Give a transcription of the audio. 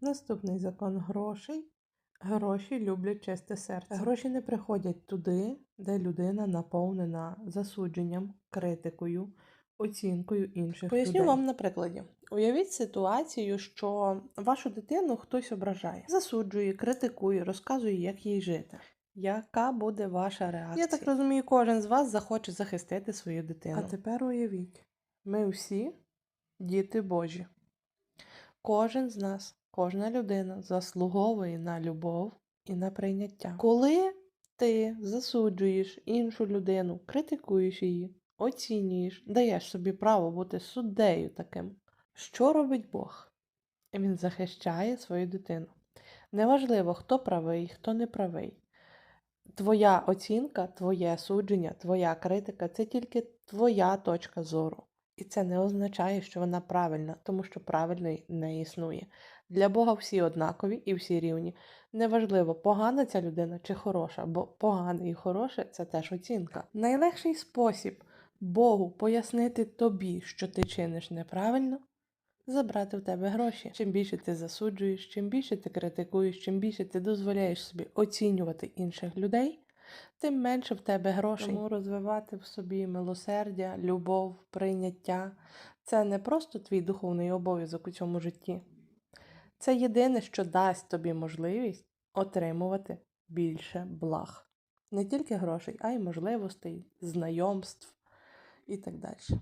Наступний закон грошей. Гроші люблять чисте серце. Гроші не приходять туди, де людина наповнена засудженням, критикою, оцінкою інших Поясню людей. вам на прикладі. Уявіть ситуацію, що вашу дитину хтось ображає, засуджує, критикує, розказує, як їй жити. Яка буде ваша реакція? Я так розумію, кожен з вас захоче захистити свою дитину. А тепер уявіть, ми всі діти Божі. Кожен з нас, кожна людина заслуговує на любов і на прийняття. Коли ти засуджуєш іншу людину, критикуєш її, оцінюєш, даєш собі право бути суддею таким, що робить Бог? Він захищає свою дитину. Неважливо, хто правий, хто не правий. Твоя оцінка, твоє судження, твоя критика це тільки твоя точка зору. І це не означає, що вона правильна, тому що правильної не існує. Для Бога всі однакові і всі рівні. Неважливо, погана ця людина чи хороша, бо погане і хороше це теж оцінка. Найлегший спосіб Богу пояснити тобі, що ти чиниш неправильно, забрати в тебе гроші. Чим більше ти засуджуєш, чим більше ти критикуєш, чим більше ти дозволяєш собі оцінювати інших людей, тим менше в тебе грошей. Тому розвивати в собі милосердя, любов, прийняття це не просто твій духовний обов'язок у цьому житті. Це єдине, що дасть тобі можливість отримувати більше благ. Не тільки грошей, а й можливостей, знайомств і так далі.